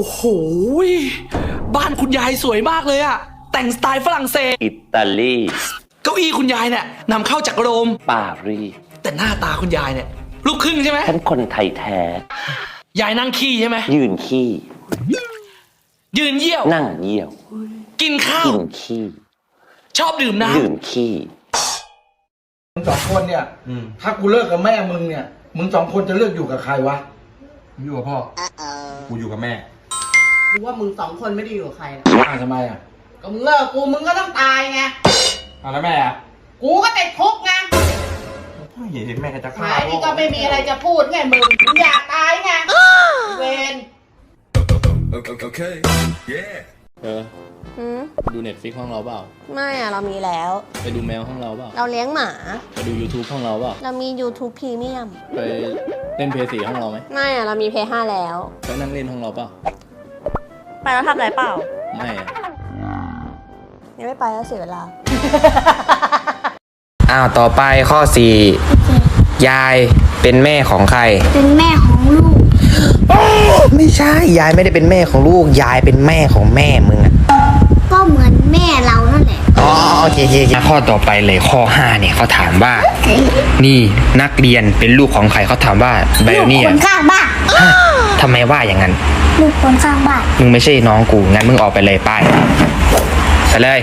โอ้โหยบ้านคุณยายสวยมากเลยอะแต่งสไตล์ฝรั่งเศส อิตาลีเก้าอี้คุณยายเนี่ยนำเข้าจากโรม ปารีสแต่หน้าตาคุณยายเนี่ย ลูกครึ่งใช่ไหม ฉันคนไทยแท้ ยายนั่งขี้ใช่ไหม ยืนขี้ ยืนเยี่ยว นั่งเยี่ยว กินข้าว กินขี้ ชอบดื่มน้ดื่มขี้มึงสองคนเนี่ย ถ้ากูเลิกกับแม่มึงเนี่ย มึงสองคนจะเลือกอยู่กับใครวะ อยู่กับพ่อ กูอยู่กับแม่ กูว่ามึงสองคนไม่ได้อยู่กับใครนะอ่าทำไมอะก็มึงเลิกกูมึงก็ต้องตายไง อะแล้วแม่อะกูก็ติดคุกไงถ้าเห็นแม่ก็จะหฆ่าายนี่ก็ไม่มีอะไรจะพูดไงมึงมึงอยากตายไงเวนเออ หืมดูเน็ตฟิกห้องเราเปล่า ไม่อะเรามีแล้ว ไปดูแมวห้องเราเปล่า เราเลี้ยงหมา ไปดู YouTube ห้องเราเปล่า เรามี YouTube Premium ไปเล่นเพย์สี่ห้องเราไหมไม่อะเรามี p 5แล้ว ไปนั่งเล่นห้องเราเปล่า ไปแล้วทำอะไรเปล่า ไม่อะยังไม่ไปแล้วเสียเวลา อ้าว ต่อไปข้อ4ยายเป็นแม่ของใคร เป็นแม่ของลูก ไม่ใช่ ยายไม่ได้เป็นแม่ของลูก ยายเป็นแม่ของแม่มึงอะก็เหมือนแม่เรา เคโอเคโอเคข้อต่อไปเลยข้อ5เนี่ยเขาถามว่า นี่นักเรียนเป็นลูกของใครเขาถามว่าไบลูโอกเนีคยนข้างบ้านทำไมว่าอย่างนั้น ลูกคนข้างบ้านมึงไม่ใช่น้องกูงั้นมึงออกไปเลยไปไปเลย